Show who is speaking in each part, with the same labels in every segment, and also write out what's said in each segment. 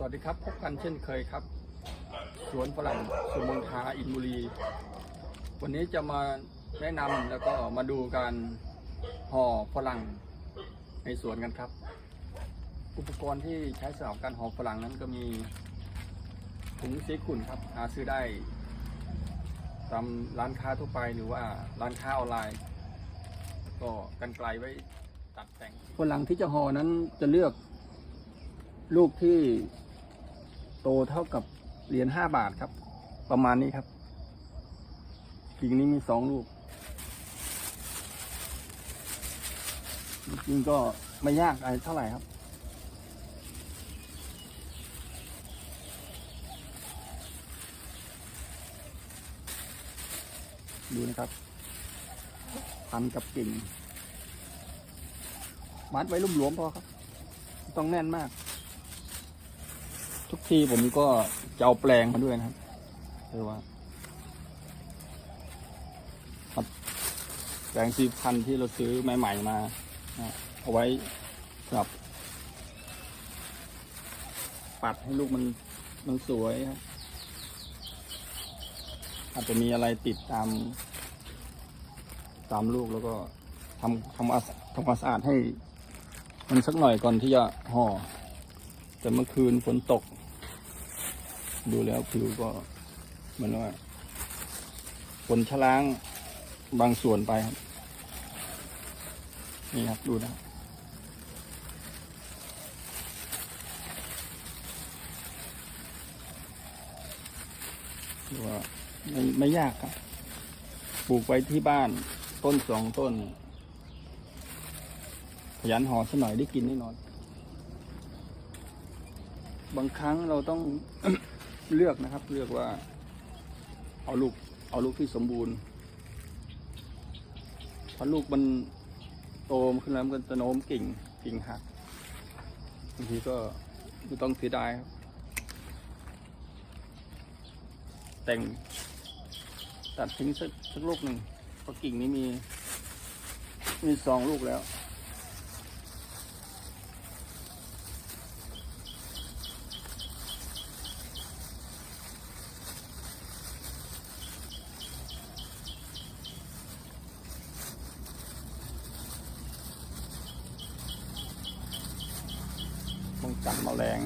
Speaker 1: สวัสดีครับ พบกันเช่นเคยครับ สวนฝรั่งสุมนทาอินบุรี วันนี้จะมาแนะนำแล้วก็มาดูการห่อฝรั่งในสวนกันครับ อุปกรณ์ที่ใช้สำหรับการห่อฝรั่งนั้นก็มีถุงซีขุ่นครับหาซื้อได้ตามร้านค้าทั่วไปหรือว่าร้านค้าออนไลน์ ก็กันไกลไว้ตัดแต่งฝรั่งที่จะห่อนั้นจะเลือกลูกที่ โตเท่ากับเหรียญห้าบาทครับ ประมาณนี้ครับกิ่งนี้มีสองลูกจริงก็ไม่ยากอะไรเท่าไหร่ครับ ดูนะครับ พันกับกิ่งมัดไว้ลุ่มหลวมพอครับ ต้องแน่นมาก ทุกทีผมก็จะเอาแปลงมาด้วยนะครับคือว่าแปลงซีพันที่เราซื้อใหม่ ๆ มาเอาไว้สำหรับ ปัดให้ลูกมันมันสวยครับอาจจะมีอะไรติดตาม ตามลูกแล้วก็ทำทำทำความสะอาดให้ มันสักหน่อยก่อนที่จะห่อ แต่เมื่อคืนฝนตก ดูแล้วผิวก็เหมือนว่าฝนชะล้างบางส่วนไปครับ นี่ครับดูนะดูว่าไม่ไม่ยากครับ ปลูกไว้ที่บ้านต้นสองต้น ขยันห่อสักหน่อยได้กินแน่นอน บางครั้งเราต้อง เลือกนะครับ เลือกว่า เอาลูก เอาลูกที่สมบูรณ์พอลูกมันโตขึ้นแล้วมันก็จะโน้มกิ่งกิ่งหักบางทีก็ไม่ต้องเสียดายครับ แต่งตัดทิ้งสักสักลูกหนึ่งเพราะกิ่งนี้มี มีสองลูกแล้ว แรง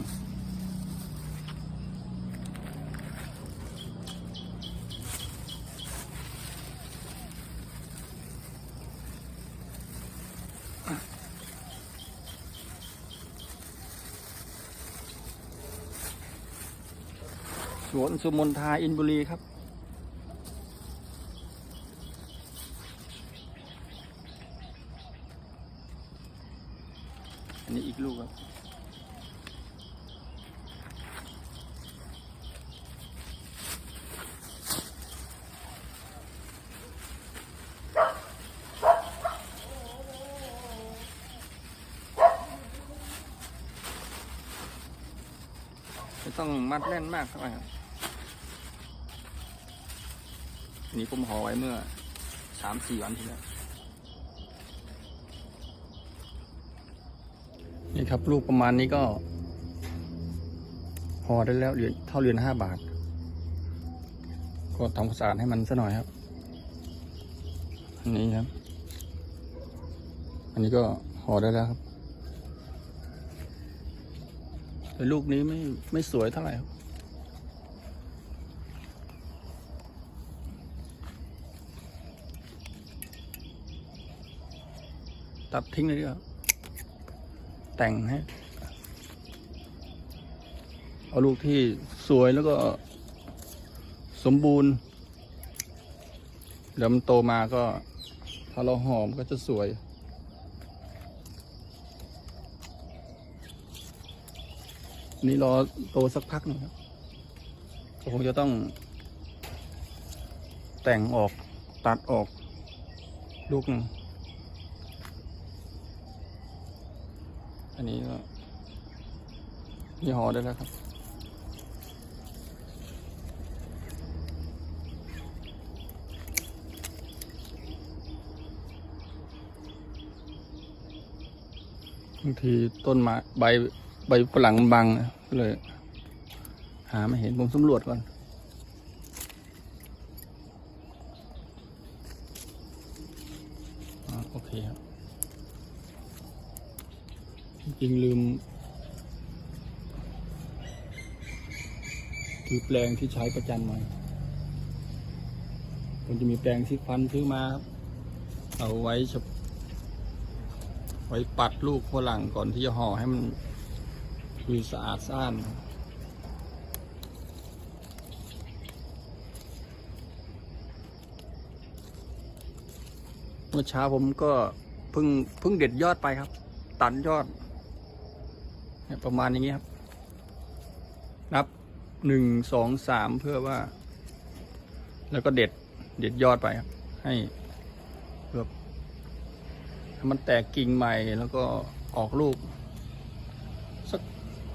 Speaker 1: สวนสุมนทาอินบุรีครับ อันนี้อีกลูกครับ ไม่ต้องมัดแน่นมากเท่าไหร่นนี้ผมห่อไว้เมื่อสามสี่วันที่แล้วนี่ครับลูกประมาณนี้ก็ห่อได้แล้วเหรียญเท่าเหรียญห้าบาท ก็ทำความสะอาดให้มันซะหน่อยครับ อันนี้ครับ อันนี้ก็ห่อได้แล้วครับ แต่ ลูกนี้ไม่ไม่สวยเท่าไหร่ครับตัดทิ้งเลยดีกว่าแต่งให้เอาลูกที่สวยแล้วก็สมบูรณ์ เดี๋ยวมันโตมาก็ ถ้าเราหอมก็จะสวย นี่รอโตสักพักหนึงครับก็คงจะต้อง แต่งออกตัดออกลูกหนึ่งอันนี้ก็ยี่ห้อได้แล้วครับบางทีต้นไม้ใบ ใบฝรั่งมันบังก็เลย หาไม่เห็นผมสำรวจก่อนอโอเคครับจริงลืมคือแปลงที่ใช้ประจำมามันจะมีแปลงที่ฟันซื้อมาครับเอาไว้ไว้ปัดลูกฝรั่งก่อนที่จะห่อให้มัน คือสะอาดสะอ้านเมื่อเช้าผมก็เพิ่งเพิ่งเด็ดยอดไปครับ ตัดยอด ประมาณอย่างนี้ครับ นับหนึ่งสองสามเพื่อว่า แล้วก็เด็ด เด็ดยอดไปครับ ให้เพื่อให้มันแตกกิ่งใหม่แล้วก็ออกลูก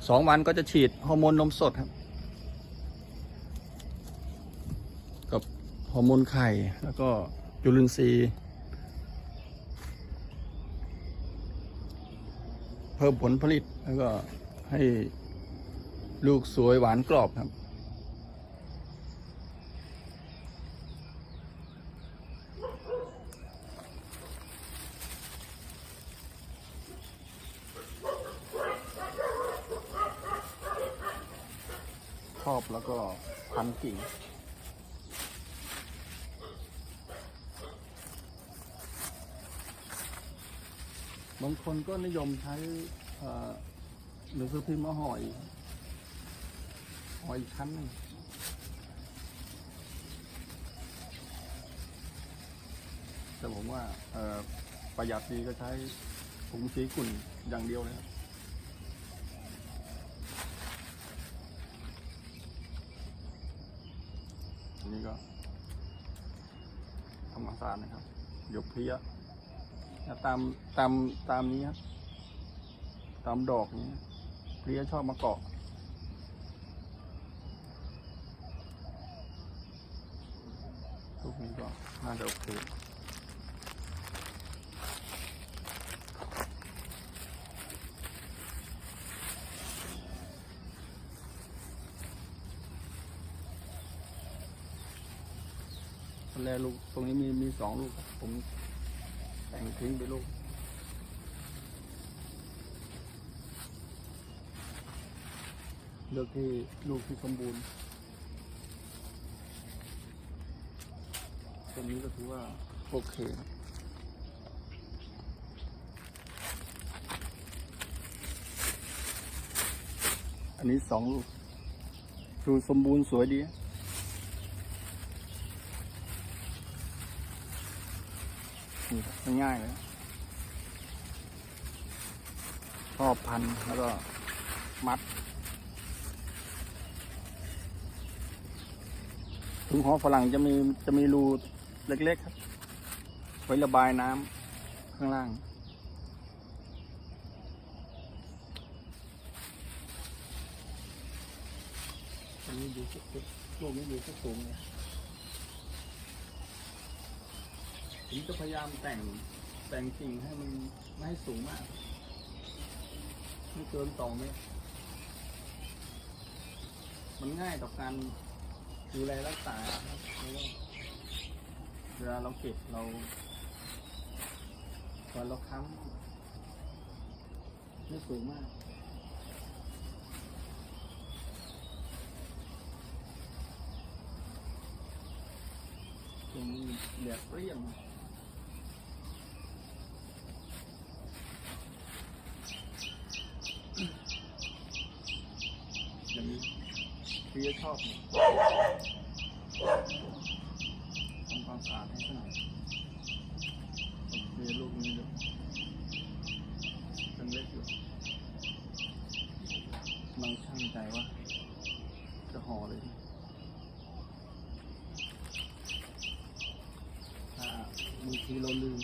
Speaker 1: สองวันก็จะฉีดฮอร์โมนนมสดครับ กับฮอร์โมนไข่แล้วก็จุลินทรีย์เพิ่มผลผลิตแล้วก็ให้ลูกสวยหวานกรอบครับ ครอบแล้วก็ พันกิ่ง บางคนก็นิยมใช้หรือคือพิมพ์มาห่อยห่อยชั้นนึงแต่ผมว่าประหยัดดีก็ใช้ผงสีกุ่นอย่างเดียวเลยครับ นี้ก็ธรรมศามสตร์นะครับ หยกเพี้ยตามตามตามนี้ครับตามดอกนี้เพี้ยชอบมาเกาะลูกนี้ก็น่าจะโอเค ตอนแรกลูก ตรงนี้มีมีสองลูก ผมแต่งทิ้งไปลูกเลือกที่ลูกที่สมบูรณ์ตัวนี้ก็ถือว่าโอเคครับอันนี้สองลูกดูสมบูรณ์สวยดี นี่ครับ ง่ายๆเลยชอพันแล้วก็มัดถุงห่อฝรั่งจะมีจะมีรูเล็กๆครับ ไว้ระบายน้ำข้างล่าง อันนี้ดูสุดๆลูกนี้ดูสุดสูงเลย ผมจะพยายามแต่งแต่งกิ่งให้มันไม่ให้สูงมาก ไม่เกินสองเมตร มันง่ายต่อการดูแลรักษาครับเพราะว่าเวลาเราเก็บเราตอนเราค้ำไม่สูงมากตรงนี้แดดเรียงนี้ พี่จะชอบทำความสะอาดให้หน่อยโอเคลูกนี้เดี๋ยยังเล็กอยู่กำลังช่างใจว่า จะห่อเลยดีถ้าบางทีเราลืม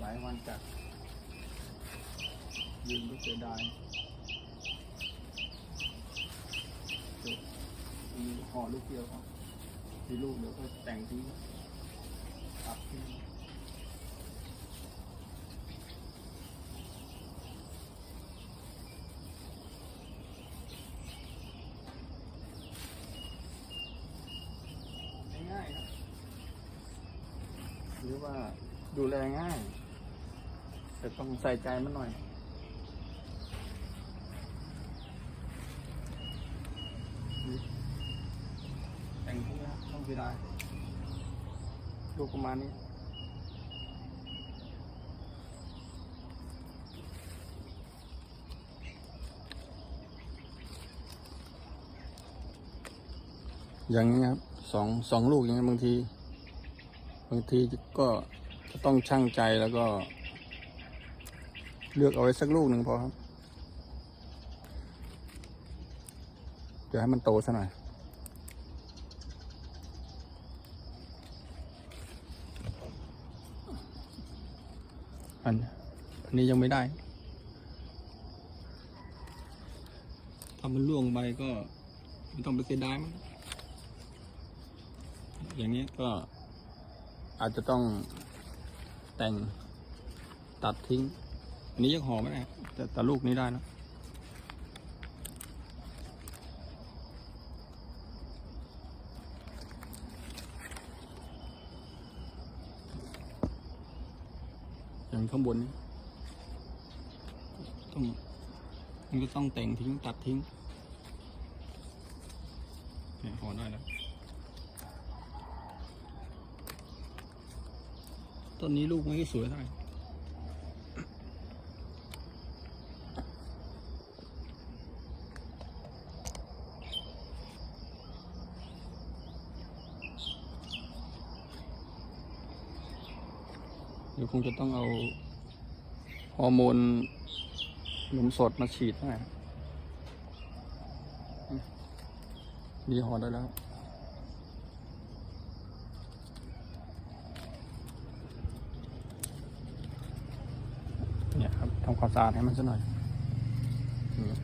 Speaker 1: หลายวันจัดลืมก็เสียดาย พ่อลูกเดียวครับทีลูกเดี๋ยวก็แต่งทิ้งตัดทิ้งง่ายๆครับหรือว่าดูแลง่าย แต่ต้องใส่ใจมันหน่อย นะต้ลูกประมาณนี้อย่างนี้ครับสองสองลูกอย่างนี้บางที บางทีก็จะต้องชั่งใจแล้วก็ เลือกเอาไว้สักลูกหนึ่งพอครับ เดี๋ยวให้มันโตซะหน่อย อันอันนี้ยังไม่ได้ถ้ามันล่วงไปก็ไม่ต้องไปเสียดายมันอย่างนี้ก็อาจจะต้องแต่งตัดทิ้ง อันนี้ยังหอไม่ได้แต่แต่ลูกนี้ได้นะ อย่างข้างบนนี้ต้องมันก็ต้องแต่งทิ้งตัดทิ้งเนี่ยห่อได้แล้วต้นนี้ลูกไม่ค่อยสวยเท่าไหร่ คงจะต้องเอาฮอร์โมนนมสดมาฉีดให้นี่หอได้แล้วเนี่ยครับทำความสะอาดให้มันสักหน่อยเนี่ย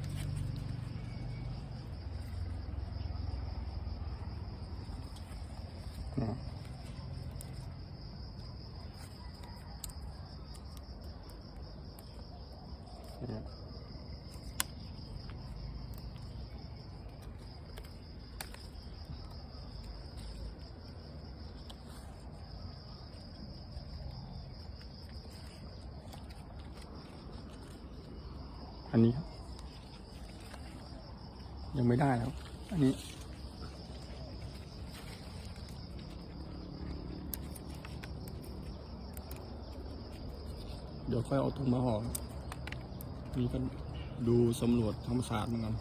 Speaker 1: อันนี้ครับยังไม่ได้แล้วอันนี้ เดี๋ยวค่อยเอาถุงมาห่อนี่ก็ดูสำรวจธรรมศาสตร์เหมือนกัน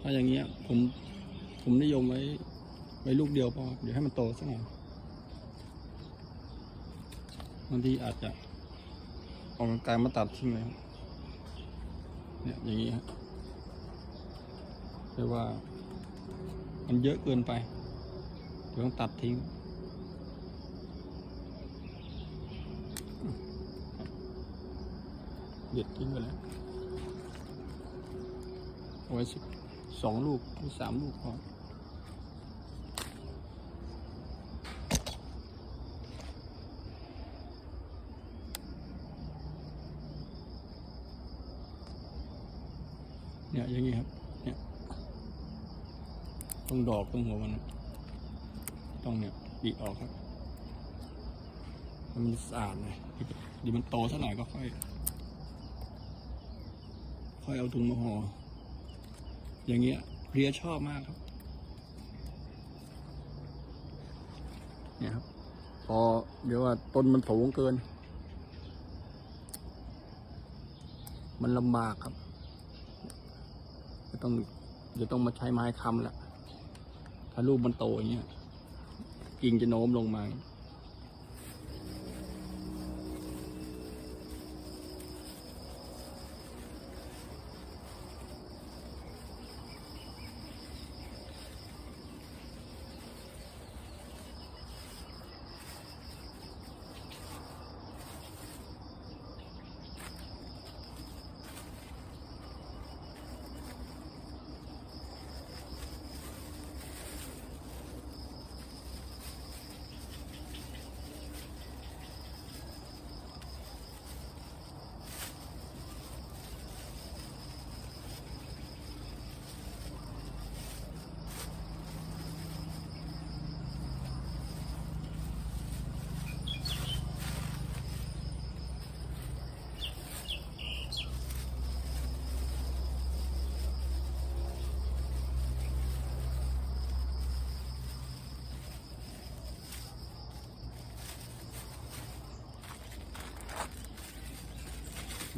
Speaker 1: ถ้าอย่างเงี้ย ผมผมนิยมไว้ไว้ลูกเดียวพอเดี๋ยวให้มันโตสักหน่อยบางทีอาจจะออกกำลังกายมาตัดทิ้งเลยเนี่ยอย่างนี้ฮะเรียกว่า มันเยอะเกินไปเดี๋ยวต้องตัดทิ้งเด็ดทิ้งไปแล้วเอาไว้สิ สองลูกหรือสามลูกพอเนี่ยอย่างนี้ครับ เนี่ยต้องดอกต้องหัวมันต้องเนี่ยบีออกครับ มันสะอาดหน่อยดีมันโตสักหน่อยก็ค่อย ค่อยเอาถุงมาห่อ อย่างเงี้ยเพียชอบมากครับ เนี่ยครับ พอเดี๋ยวว่าต้นมันสูงเกิน มันลำบากครับ จะต้องจะต้องมาใช้ไม้ค้ำละถ้าลูกมันโตอย่างเงี้ยกิ่งจะโน้มลงมา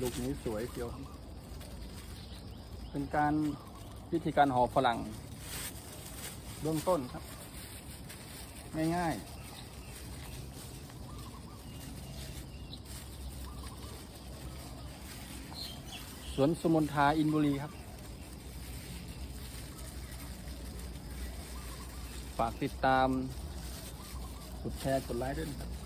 Speaker 1: ลูกนี้สวยเชียวครับเป็นการวิธีการห่อฝรั่งเบื้องต้นครับ ง่ายๆสวนสมุนทาอินบุรีครับ ฝากติดตาม กดแชร์ กดไลค์ด้วยนะครับ